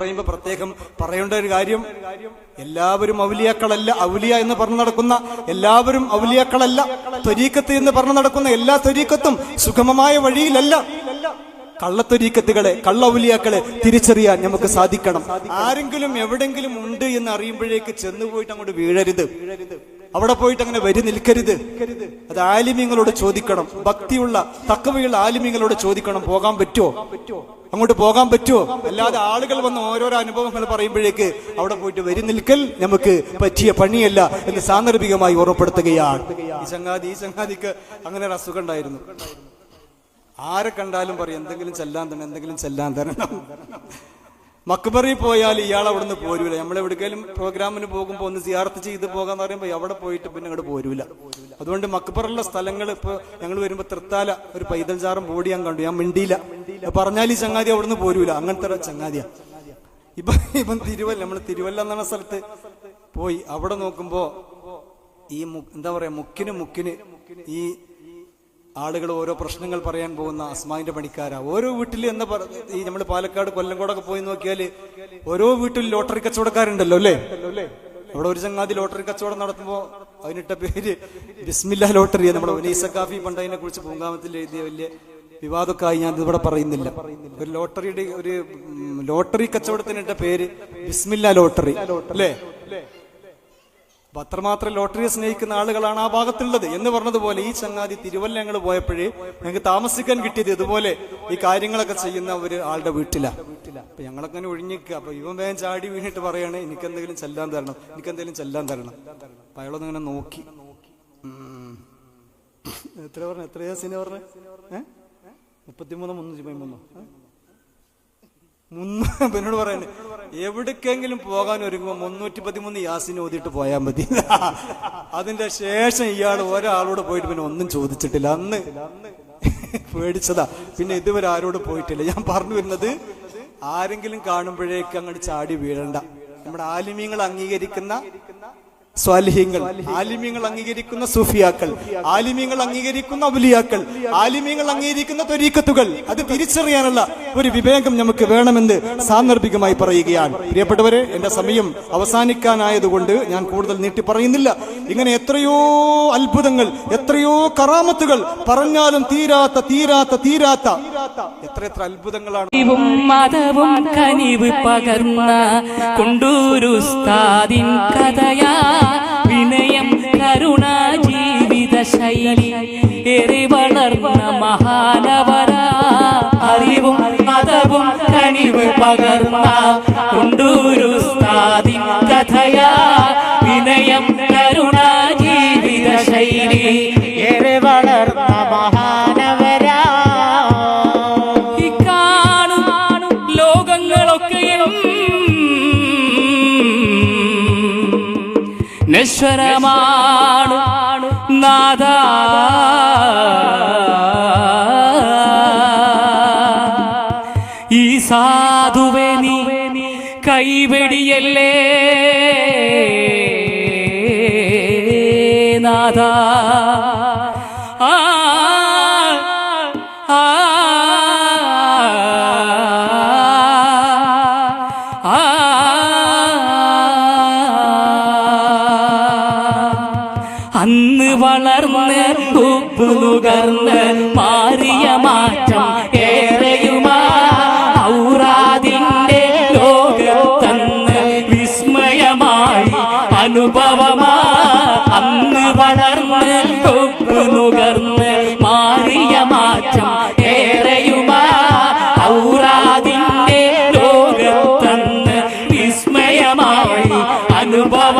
പറയുമ്പോ പ്രത്യേകം പറയേണ്ട ഒരു കാര്യം എല്ലാവരും ഔലിയാക്കളല്ല ഔലിയ എന്ന് പറഞ്ഞു നടക്കുന്ന എല്ലാവരും ഔലിയാക്കളല്ല ത്വരീക്കത്ത് എന്ന് പറഞ്ഞു നടക്കുന്ന എല്ലാ ത്വരീക്കത്തും സുഗമമായ വഴിയിലല്ല. കള്ളത്തൊരീക്കത്തുകളെ കള്ള ഔലിയാക്കളെ തിരിച്ചറിയാൻ നമുക്ക് സാധിക്കണം. ആരെങ്കിലും എവിടെങ്കിലും ഉണ്ട് എന്ന് അറിയുമ്പോഴേക്ക് ചെന്നുപോയിട്ട് അങ്ങോട്ട് വീഴരുത് വീഴരുത്. അവിടെ പോയിട്ട് അങ്ങനെ വരി നിൽക്കരുത്. അത് ആലിമ്യങ്ങളോട് ചോദിക്കണം. ഭക്തിയുള്ള തക്കവയുള്ള ആലിമ്യങ്ങളോട് ചോദിക്കണം. പോകാൻ പറ്റുമോ അങ്ങോട്ട് പോകാൻ പറ്റുമോ അല്ലാതെ ആളുകൾ വന്ന് ഓരോരോ അനുഭവങ്ങൾ പറയുമ്പോഴേക്ക് അവിടെ പോയിട്ട് വരി നിൽക്കൽ നമുക്ക് പറ്റിയ പണിയല്ല എന്ന് സാന്ദർഭികമായി ഓർമ്മപ്പെടുത്തുകയാണ്. ഈ ചങ്ങാതി ഈ ചങ്ങാതിക്ക് അങ്ങനെ ഒരു അസുഖം ഉണ്ടായിരുന്നു. ആരെ കണ്ടാലും പറയും എന്തെങ്കിലും ചെല്ലാൻ തന്നെ എന്തെങ്കിലും ചെല്ലാൻ തരണം. മക്ബറി പോയാൽ ഇയാൾ അവിടെ നിന്ന് പോരൂല. നമ്മൾ എവിടേക്കെങ്കിലും പ്രോഗ്രാമിന് പോകുമ്പോൾ ഒന്ന് സിയാർത്ത് ചെയ്ത് പോകാന്ന് പറയുമ്പോൾ അവിടെ പോയിട്ട് പിന്നെ അങ്ങോട്ട് പോരൂല. അതുകൊണ്ട് മക്ബറുള്ള സ്ഥലങ്ങൾ ഇപ്പോൾ ഞങ്ങൾ വരുമ്പോൾ തൃത്താല ഒരു പൈതൽ ചാറും ബോഡി ഞാൻ കണ്ടു. ഞാൻ മിണ്ടിയില്ല. പറഞ്ഞാൽ ഈ ചങ്ങാതി അവിടെ നിന്ന് പോരൂല. അങ്ങനത്തെ ചങ്ങാതിയാ. ഇപ്പൊ ഇപ്പം തിരുവല്ല നമ്മൾ തിരുവല്ല എന്ന സ്ഥലത്ത് പോയി. അവിടെ നോക്കുമ്പോ ഈ എന്താ പറയാ മുക്കിന് മുക്കിന് ഈ ആളുകൾ ഓരോ പ്രശ്നങ്ങൾ പറയാൻ പോകുന്ന അസ്മാവിന്റെ പണിക്കാരാ. ഓരോ വീട്ടിൽ പറ- ഈ നമ്മൾ പാലക്കാട് കൊല്ലംകോടൊക്കെ പോയി നോക്കിയാൽ ഓരോ വീട്ടിലും ലോട്ടറി കച്ചവടക്കാരുണ്ടല്ലോ അല്ലേ? അവിടെ ഒരു ചങ്ങാതി ലോട്ടറി കച്ചവടം നടത്തുമ്പോ അതിനിട്ട പേര് ബിസ്മില്ല ലോട്ടറി നമ്മുടെ ഉനൈസ കാഫി പണ്ട് അതിനെ കുറിച്ച് പൂങ്കാമത്തിൽ എഴുതിയ വലിയ വിവാദമൊക്കെ ആയി ഞാൻ ഇതിവിടെ പറയുന്നില്ല. ഒരു ലോട്ടറിയുടെ ഒരു ലോട്ടറി കച്ചവടത്തിനിട്ട പേര് ബിസ്മില്ല ലോട്ടറി. അല്ലേ? അപ്പൊ അത്രമാത്രം ലോട്ടറിയെ സ്നേഹിക്കുന്ന ആളുകളാണ് ആ ഭാഗത്തുള്ളത്. എന്ന് പറഞ്ഞതുപോലെ ഈ ചങ്ങാതി തിരുവല്ല ഞങ്ങൾ പോയപ്പോഴേ ഞങ്ങൾക്ക് താമസിക്കാൻ കിട്ടിയത് ഇതുപോലെ ഈ കാര്യങ്ങളൊക്കെ ചെയ്യുന്ന ഒരു ആളുടെ വീട്ടിലാണ് അപ്പൊ ഞങ്ങളൊക്കെ ഒഴിഞ്ഞിക്കുക അപ്പൊ ഇവൻ വേഗം ചാടി വീണിട്ട് പറയാണ് എനിക്ക് എന്തെങ്കിലും ചെല്ലാൻ തരണം എനിക്ക് എന്തെങ്കിലും ചെല്ലാൻ തരണം. അപ്പൊ അയാളൊന്നും ഇങ്ങനെ നോക്കി. എത്ര പറഞ്ഞു? എത്ര സിനിമ പറഞ്ഞു? ഏഹ് മുപ്പത്തിമൂന്ന് മുന്നൂറ്റി പതിമൂന്നോ? ഏ? പറയുന്നത് എവിടേക്കെങ്കിലും പോകാൻ ഒരുങ്ങുമ്പോ മുന്നൂറ്റി പതിമൂന്ന് യാസിന് ഓതിയിട്ട് പോയാൽ മതി. അതിന്റെ ശേഷം ഇയാൾ ഒരാളോട് പോയിട്ട് പിന്നെ ഒന്നും ചോദിച്ചിട്ടില്ല. അന്ന് പേടിച്ചതാ. പിന്നെ ഇതുവരെ ആരോട് പോയിട്ടില്ല. ഞാൻ പറഞ്ഞു വരുന്നത് ആരെങ്കിലും കാണുമ്പോഴേക്ക് അങ്ങോട്ട് ചാടി വീഴണ്ട. നമ്മുടെ ആലിമ്യങ്ങൾ അംഗീകരിക്കുന്ന സ്വാലിഹ്യങ്ങൾ ആലിമ്യങ്ങൾ അംഗീകരിക്കുന്ന സൂഫിയാക്കൾ ആലിമ്യങ്ങൾ അംഗീകരിക്കുന്ന അബുലിയാക്കൾ ആലിമ്യങ്ങൾ അംഗീകരിക്കുന്ന തൊരീക്കത്തുകൾ അത് തിരിച്ചറിയാനുള്ള ഒരു വിവേകം നമുക്ക് വേണമെന്ന് സാന്ദർഭികമായി പറയുകയാണ്. പ്രിയപ്പെട്ടവരെ എന്റെ സമയം അവസാനിക്കാനായതുകൊണ്ട് ഞാൻ കൂടുതൽ നീട്ടി പറയുന്നില്ല. ഇങ്ങനെ എത്രയോ അത്ഭുതങ്ങൾ എത്രയോ കറാമത്തുകൾ പറഞ്ഞാലും തീരാത്ത തീരാത്ത തീരാത്ത എത്ര എത്ര അത്ഭുതങ്ങളാണ്. മതവും കനിവ് പകർന്ന കൊണ്ടൂരുസ്താദിൻ കഥയാ. വിനയം കരുണ ജീവിത ശൈലി ഏറെ വളർന്ന മഹാനവരാ. അറിവും മതവും കനിവ് പകർന്ന കൊണ്ടൂരുസ്താദിൻ കഥയാ. നശ്വരമാണ് നാദ ഈ സാധുവെ നീ കൈവെടിയല്ലേ? നാദ അന്ന് വളർന്ന് ഉപ്പ് നുകർന്ന് മാറിയ മാറ്റം ഏറെയുമാ. ഔറാദിന്റെ ലോകത്തന്ന് വിസ്മയമായി അനുഭവമാ. അന്ന് വളർന്ന് ഉപ്പ് നുകർന്ന് മാറിയ മാറ്റം ഏറെയുമാ. ലോകം ലോകത്തന്ന് വിസ്മയമായി അനുഭവമാ